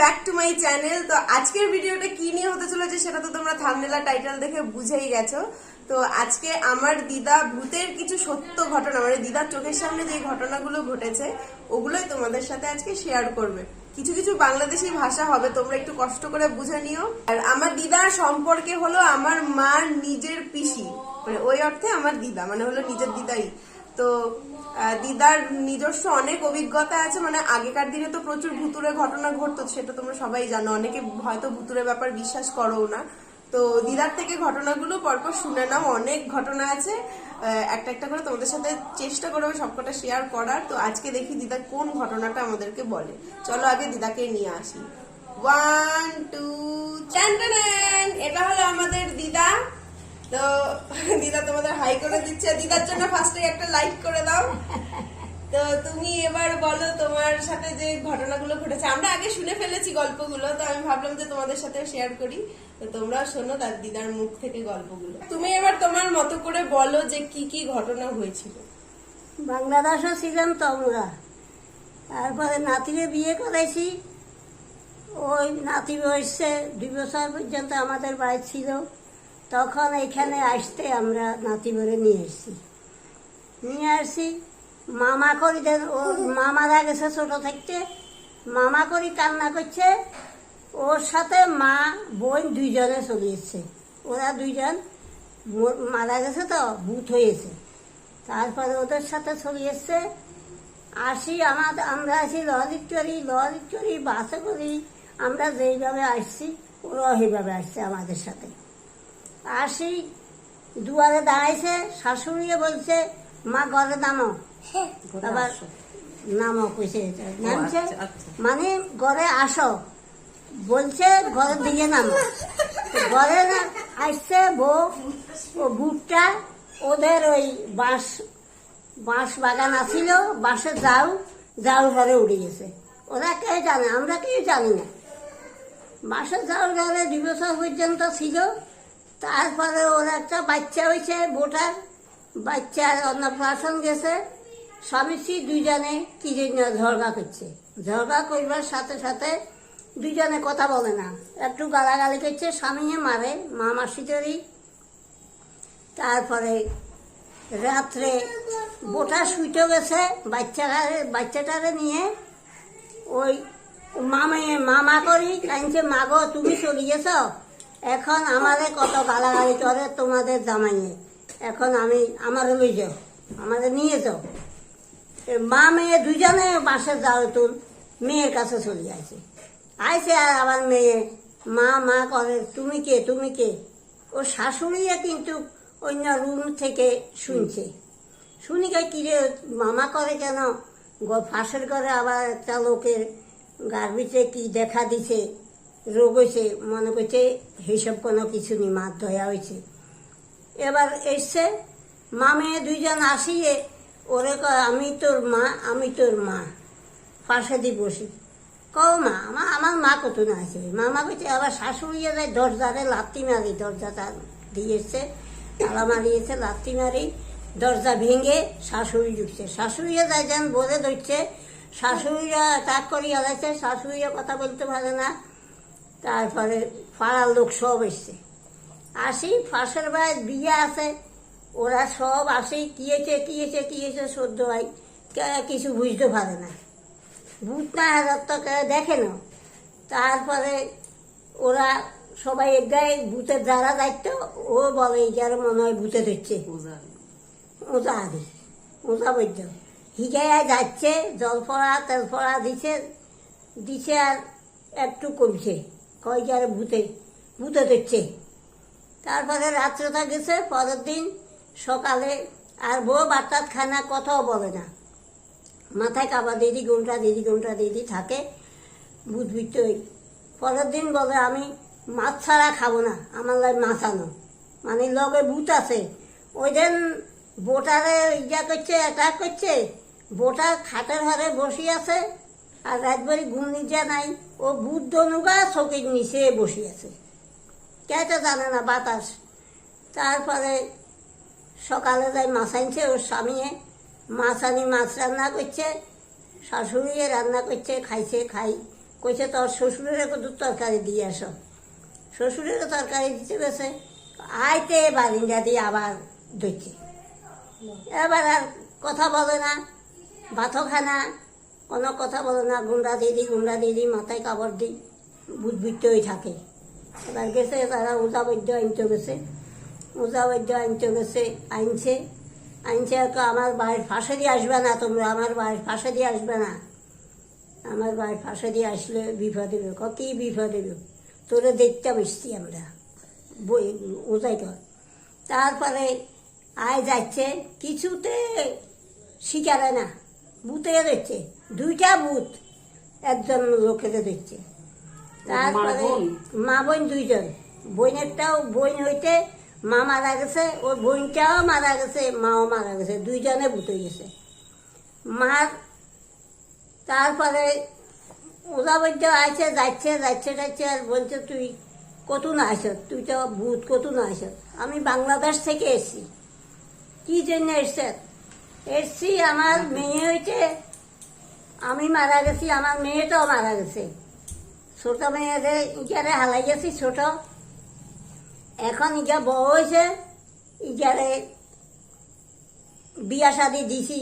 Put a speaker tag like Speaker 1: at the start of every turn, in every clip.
Speaker 1: Back to my channel তো আজকের ভিডিওটা কি নিয়ে হতে চলেছে সেটা তো তোমরা থামনেলা টাইটেল দেখে বুঝেই গেছো। তো আজকে আমার দিদা ভূতের কিছু সত্য ঘটনা মানে দিদার চোখের সামনে যে ঘটনাগুলো ঘটেছে, ওগুলোই তোমাদের সাথে আজকে শেয়ার করবে। কিছু কিছু বাংলাদেশি ভাষা হবে, তোমরা একটু কষ্ট করে বুঝে নিও। আর আমার দিদার সম্পর্কে হলো আমার মার নিজের পিসি মানে ওই অর্থে আমার দিদা মানে হলো নিজের দিদাই। তো দিদার নিজস্ব অনেক অভিজ্ঞতা আছে মানে আগেকার দিনে তো প্রচুর ভুতুরে ঘটনা ঘটতো, সেটা তোমরা সবাই জানো। অনেকে হয়তো ভুতুরে ব্যাপার বিশ্বাস করো না। তো দিদার থেকে ঘটনাগুলো পরপর শুনে নাও, অনেক ঘটনা আছে। একটা একটা করে তোমাদের সাথে চেষ্টা করবে সবকটা শেয়ার করার। তো আজকে দেখি দিদা কোন ঘটনাটা আমাদেরকে বলে। চলো আগে দিদাকে নিয়ে আসি। ওয়ান টু চ্যান এটা হলো আমাদের দিদা। তো, দিদা তোমাদের হাই করে দিচ্ছে। দিদার জন্য ফার্স্টে একটা লাইক করে দাও। তো তুমি এবার বলো তোমার সাথে যে ঘটনাগুলো ঘটেছে। আমরা আগে শুনে ফেলেছি গল্পগুলো, তো আমি ভাবলাম যে তোমাদের সাথে শেয়ার করি। তো তোমরাও শোনো তার দিদার মুখ থেকে গল্পগুলো। তুমি এবার তোমার মতো করে বলো যে কি কি ঘটনা হয়েছিল।
Speaker 2: বাংলাদেশও ছিলাম তো আমরা। তারপরে নাতিরে বিয়ে করেছি। ওই নাতি বয়সে দুই বছর পর্যন্ত আমাদের বাড়ি ছিল। তখন এখানে আসতে আমরা নাতি বলে নিয়ে এসেছি। নিয়ে আসছি মামা করি ও মামারা গেছে ছোট থাকতে মামা করি কান্না করছে, ওর সাথে মা, বোন দুইজনে চলে ওরা দুইজন মারা গেছে তো, ভূত হয়েছে। তারপরে ওদের সাথে চলে এসছে আসি আমাদের আমরা আসি ললিত চড়ি ললিত চড়ি বাসে করি। আমরা যেইভাবে আসছি, ওরাও সেইভাবে আসছে আমাদের সাথে। আসি দুয়ারে দাঁড়াইছে শাশুড়িয়ে বলছে মা ঘরে নামো। আবার নামো কইছে নামছে?
Speaker 1: আচ্ছা, আচ্ছা।
Speaker 2: মানে ঘরে আসো। বলছে ঘরের দিকে নামো। ঘরে না আসছে বউ ও বুটটা ওদের ওই বাঁশ বাঁশ বাগান আছিল বাঁশে যাও যাও ঘরে উড়ে গেছে। ওরা কে জানে? আমরা কেউ জানি না। বাঁশের যাওয়ার ঘরে দুই বছর পর্যন্ত ছিল। তারপরে ওর একটা বাচ্চা হয়েছে, ভোটার। বাচ্চার অন্নপ্রাশন গেছে। স্বামী স্ত্রী দুইজনে কি জন্য ঝগড়া করছে? ঝগড়া করবার সাথে সাথে দুইজনে কথা বলে না। একটু গালাগালি করছে, স্বামীয়ে মারে, মা মাসিদেরই তারপরে রাত্রে বোটা শুইতে গেছে, বাচ্চাটারে বাচ্চাটারে নিয়ে ওই মামে, মামা করি কাইনছে মাগো তুমি চলে গেছ? এখন আমারে কত গালাগালি করে তোমাদের জামাইয়ে। এখন আমি আমার লই যাও আমাদের নিয়ে যাও। মা মেয়ে দুজনে বাসে যাও তুল মেয়ের কাছে চলে আসে আইসে আর আবার মেয়ে, মা মা করে, তুমি কে তুমি কে? ও শাশুড়িয়ে কিন্তু অন্য রুম থেকে শুনছে। শুনি কে কিরে, মামা করে কেন? ফাঁসের ঘরে আবার একটা লোকের গার্বিতে কি দেখা দিছে? রোগ হয়েছে, মনে করছে হিসব কোনো কিছু নি মাছ ধয়া হয়েছে। এবার এসছে মা মেয়ে দুইজন আসিয়ে ওরে আমি তোর মা, আমি তোর মা পাশে দিয়ে বসি। কও মা আমার আমার মা কত না আছে? মামা কইছে, আবার শাশুড়িয়ে যায় দরজারে লাত্তি মারি, দরজাটা দিয়েছে তালা মারিয়েছে লাত্তি মারি, দরজা ভেঙে শাশুড়ি ঢুকছে। শাশুড়িয়ে যায় যেন বলে ধরছে, শাশুড়িরা তাক করি আলাইছে শাশুড়িরা কথা বলতে পারে না তারপরে পাড়ার লোক সব এসছে। আসি ফাঁসের ভাই বিয়ে আছে, ওরা সব আসি কিয়েছে কিয়েছে কিয়েছে সদ্য ভাই কিছু বুঝতে পারে না। ভূত না হাজার দেখে না। তারপরে ওরা সবাই এক গায়ে ভূতের যারা দায়িত্ব, ও বলে যার মনে হয় ভূতে ধরছে। ওজা আদি ওজা বৈদ্য হিগায় যাচ্ছে, জল পড়া তেল পড়া দিছে দিছে আর একটু কমছে। কয় যার ভূতে? ভূতে ধরছে। তারপরে রাত্রটা গেছে, পরের দিন সকালে আর বউ বাচ্চার খানা কথাও বলে না। মাথায় কাবা দিদি ঘণ্টা দিদি ঘণ্টা দিদি থাকে বুঝবিত পরের দিন বলে, আমি মাছ ছাড়া খাব না, আমার লাগে মাছ আনো। মানে লগে ভূত আছে। ওই দিন বোটারে ইয়া করছে, অ্যাটাক করছে বোটার খাটের হারে বসে আছে, আর রাতবাড়ি ঘুম নিজা নাই। ও ভূত দনুগা চৌকির নিচে বসে আছে কে তো জানে না বাতাস। তারপরে সকালে যাই মাছ আনছে, ওর স্বামীয়ে মাছ আনি মাছ রান্না করছে শাশুড়িয়ে রান্না করছে, খাইছে, খাই, কইছে তোর শ্বশুরের কত তরকারি দিয়ে আসো। শ্বশুরের তরকারি দিতে গেছে, আইতে বারিন্দা দিয়ে আবার ধরছে। এবার আর কথা বলে না, ভাতও খায় না কোনো কথা বলে না গুন্ডা দিদি গুন্ডা দিদি মাথায় কাপড় দিই বুঝবিতেই থাকে। এবার গেছে, তারা ওজা বৈদ্য আনতে গেছে। ওজা বৈদ্য আনতে গেছে, আনছে। আনছে আমার বাড়ির ফাঁসে দিয়ে আসবে না তোমরা, আমার বাড়ির ফাঁসে দিয়ে আসবে না। আমার বাড়ির ফাঁসে দিয়ে আসলে বিপদ ক কি বিপদ হবে তোরে দেখতে বসছি আমরা, বই ওজাই কর তারপরে আয় যাচ্ছে, কিছুতে শিকারে না। বুথে দিচ্ছে দুইটা বুথ একজন লোকের দেখছে। তারপরে মা বোন দুইজন। বোনেরটাও বোন হইতে মা মারা গেছে ওর বোনটাও মারা গেছে মাও মারা গেছে দুইজনে ভূত হয়ে গেছে। মার তারপরে ওরা বলতে আছে যাচ্ছে যাচ্ছে যাচ্ছে আর বলছে তুই কত না আস তুই তো ভূত কত না আস আমি বাংলাদেশ থেকে এসছি। কি জন্য এসছে এসছি, আমার মেয়ে হয়েছে। আমি মারা গেছি, আমার মেয়েটাও মারা গেছে। ছোট মেয়েদের ইজারে হালাই গেছি, ছোট। এখন ইজা বড় হয়েছে, ইজারে বিয়া শাদি দিছি।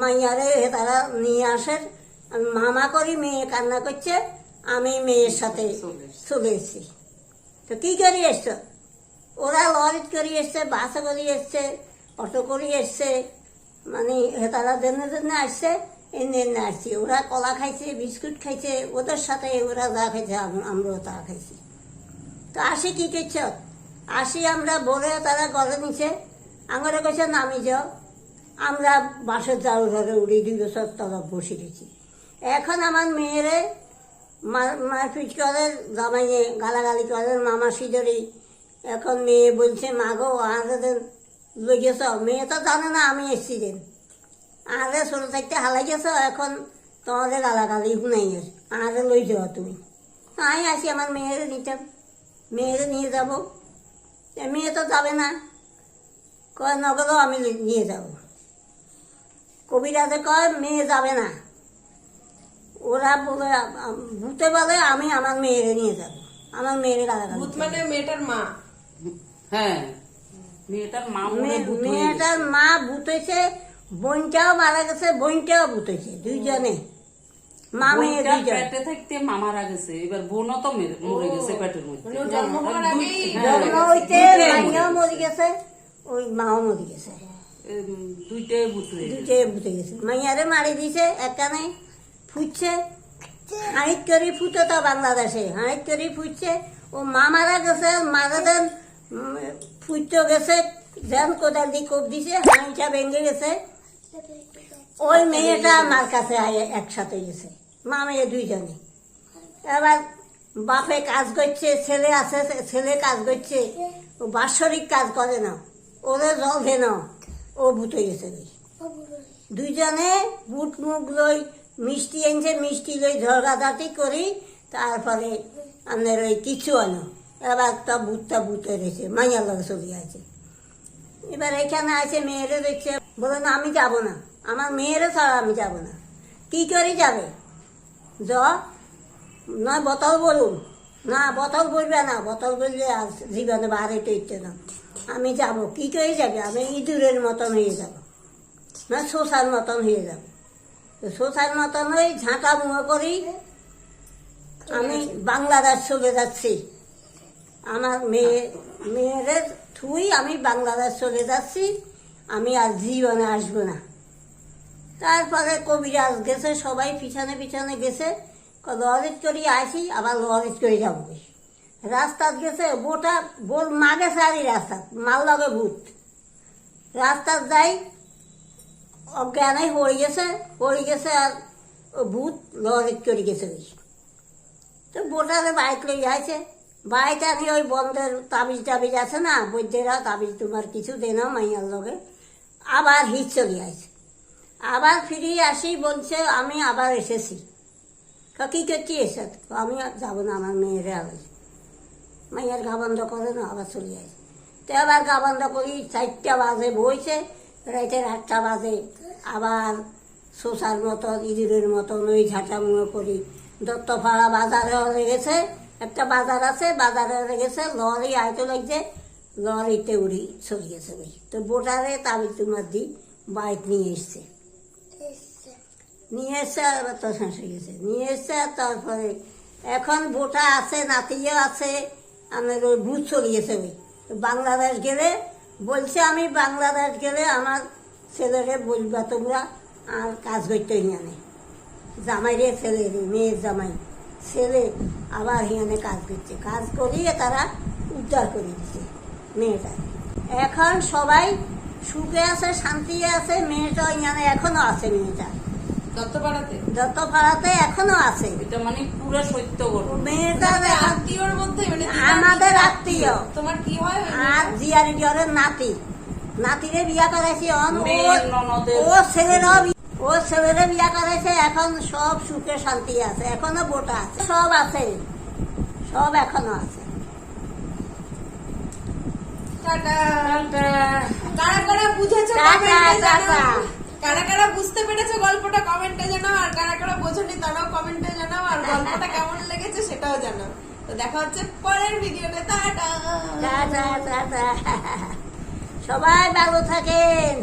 Speaker 2: মাইয়ারে তারা নিয়ে আসে মামা করি, মেয়ে কান্না করছে, আমি মেয়ের সাথে
Speaker 3: চলে এসছি।
Speaker 2: তো কি করি এসছো? ওরা লরিত করে এসছে, বাসে করে এসছে অটো করে এসছে মানে তারা জেনে জেনে আসছে, এনে এনে আসছি। ওরা কলা খাইছে, বিস্কুট খাইছে, ওদের সাথে ওরা যা খাইছে, আম- আমরাও তা খাইছি। তো আসি কি করছ? আসি আমরা বলে তারা গলে নিছে। আমরা কাছে নামি যাও। আমরা বাসের জাল ধরে উড়ি দুই বছর তলব বসে গেছি। এখন আমার মেয়েরে মারপিট করে, জামাইয়ে গালাগালি করে মামা সিদরি। এখন মেয়ে বলছে মাগো আমাদের লই গেছ মেয়ে তো জানে না আমি এসছি দিন আরে ছোট থাকতে হালাই গেছ এখন তোমাদের গালাগালি শুনাই আরে লই যাও তুমি। আমি আসি আমার মেয়েরে নিতাম মেয়েরে নিয়ে যাব। মেয়ে তো যাবে না। কয় নগদও আমি নিয়ে যাব। কবিরাজে কয় মেয়ে যাবে না। ওরা বলে আম- ভূতে বলে আমি আমার মেয়েরে নিয়ে যাব। আমার মেয়েরে গালাগালি
Speaker 1: ভূত মানে মেয়েটার মা।
Speaker 3: হ্যাঁ। মেয়েটার মা হয়ে
Speaker 2: ভূতেছে বোনটাও মারা গেছে বোনটাও ভূতেছে দুইজনে। মা মেয়ে
Speaker 3: পেটে থাকতে মা গেছে এবার বোনও তো মরে গেছে পেটের মধ্যে।
Speaker 1: জন্ম হওয়ার
Speaker 3: দুই-
Speaker 1: আগেই
Speaker 3: হ্যাঁ,
Speaker 2: জন্ম হইতে মাইয়াও মরে গেছে ওই মাও মরে গেছে।
Speaker 3: দুইটাই ভূত
Speaker 2: দুইটাই ভূতে গেছে। মাইয়ারে মারি দিছে একখানে ফুটছে হাঁড়িত করে ফুটে তো বাংলাদেশে হাঁড়িত করে ফুটছে। ও মা মারা গেছে মারা দেন ফুটতে গেছে যেন কোদাল দিয়ে কোপ দিছে হাঁড়িটা ভেঙে গেছে। ওই মেয়েটা আমার কাছে একসাথে গেছে মা মেয়ে দুইজনে। এবার বাপে কাজ করছে, ছেলে আছে, ছেলে কাজ করছে, ও বাৎসরিক কাজ করে না ওদের জল দে না, ও ভূতে গেছে। দুইজনে বুট মুখ লই, মিষ্টি এনছে, মিষ্টি লই ঝগড়াঝাটি করি, তারপরে আপনার ওই কিছু আনো এবার বুটটা বুটে রয়েছে মাইয়ার চলে আছে এবার এখানে আছে মেয়েরে দেখছে, বলে না, আমি যাব না। আমার মেয়েরে ছাড়া আমি যাব না। কি করে যাবে? জ, নয়, বোতল বলুন। না, বোতল বলবে না, বোতল বললে আর জীবনে বাড়িতে ইচ্ছে না। আমি যাব, কি করে যাবে? আমি ইঁদুরের মতন হয়ে যাব। না, শোষার মতন হয়ে যাব। শোষার মতন ওই ঝাঁটা মুখো করি আমি বাংলাদেশ চলে যাচ্ছি। আমার মেয়ে, মেয়েদের থুই আমি বাংলাদেশ চলে যাচ্ছি, আমি আর জীবনে আসব না। তারপরে কবিরাজ গেছে, সবাই পিছনে পিছনে গেছে লরিত করে আসি আবার লরিত করে যাব। রাস্তাত গেছে, বোটা বোর মা গেছে আর রাস্তাত, মাল লগে ভূত। রাস্তাত যাই, অজ্ঞানে হয়ে গেছে হয়ে গেছে আর ভূত লরিত করে গেছে। তো বোটারে বাইক লই আছে বাইক আনি ওই বন্ধের তাবিজ টাবিজ আছে না, বৈদ্যেরা তাবিজ তোমার কিছু দে না মাইয়ার লগে। আবার হিট চলে আছে আবার ফিরে আসি বলছে, আমি আবার এসেছি। কি করছি এসে? আমি যাব না, আমার মেয়েরে আবার। মাইয়ার গা বন্ধ করে না, আবার চলে আসে। তো আবার গা বন্ধ করি, চারটা বাজে বইছে, রাইতের আটটা বাজে। আবার শোষার মতন, ইঁদুরের মতন ওই ঝাঁটা মুড়ো করি। দত্তপাড়া বাজারে লেগেছে একটা বাজার আছে বাজারে লেগেছে লরি আইতে লাগছে লরিতে উড়ি গেছে ওই তো বোটারে তাবিজ তোমার দি বাইক নিয়ে এসছে। নিয়ে এসছে আর এবার তো শেষ হয়ে গেছে। নিয়ে এসছে আর তারপরে এখন বোটা আছে নাতিও আছে আমার ওই ভূত গেছে ওই তো বাংলাদেশ গেলে বলছে আমি বাংলাদেশ গেলে আমার ছেলেরে বলবা তোমরা আর কাজ করতে জানে জামাই রে ছেলে রে মেয়ের জামাই। ছেলে আবার হিয়ানে কাজ করছে। কাজ করিয়ে তারা উদ্ধার করে দিচ্ছে মেয়েটা এখন সবাই সুখে আছে শান্তি আছে মেয়েটা ইয়ানে এখনও আছে মেয়েটা।
Speaker 1: দত্তপাড়াতে
Speaker 2: দত্তপাড়াতে এখনও আছে।
Speaker 3: এটা মানে পুরো সত্য
Speaker 2: মেয়েটা
Speaker 1: আত্মীয়র মধ্যে মানে
Speaker 2: আমাদের আত্মীয়?
Speaker 1: তোমার কি হয়?
Speaker 2: আর জিয়ারি জরের নাতি। নাতিরে বিয়া করাইছি অন। ও- ছেলেরাও ও ছেলেরে বিয়া করাইছে এখন সব সুখে শান্তি আছে এখনও বোটা আছে সব আছে। সব এখনও আছে।
Speaker 1: কারা কারা বুঝেছ কারা কারা বুঝতে পেরেছ গল্পটা কমেন্টে জানাও আর কারা কারা বোঝনি তারাও কমেন্টে জানাও আর গল্পটা কেমন লেগেছে সেটাও জানাও তো দেখা হচ্ছে পরের ভিডিওতে। টাটা।
Speaker 2: Tata tata. সবাই ভালো থাকেন।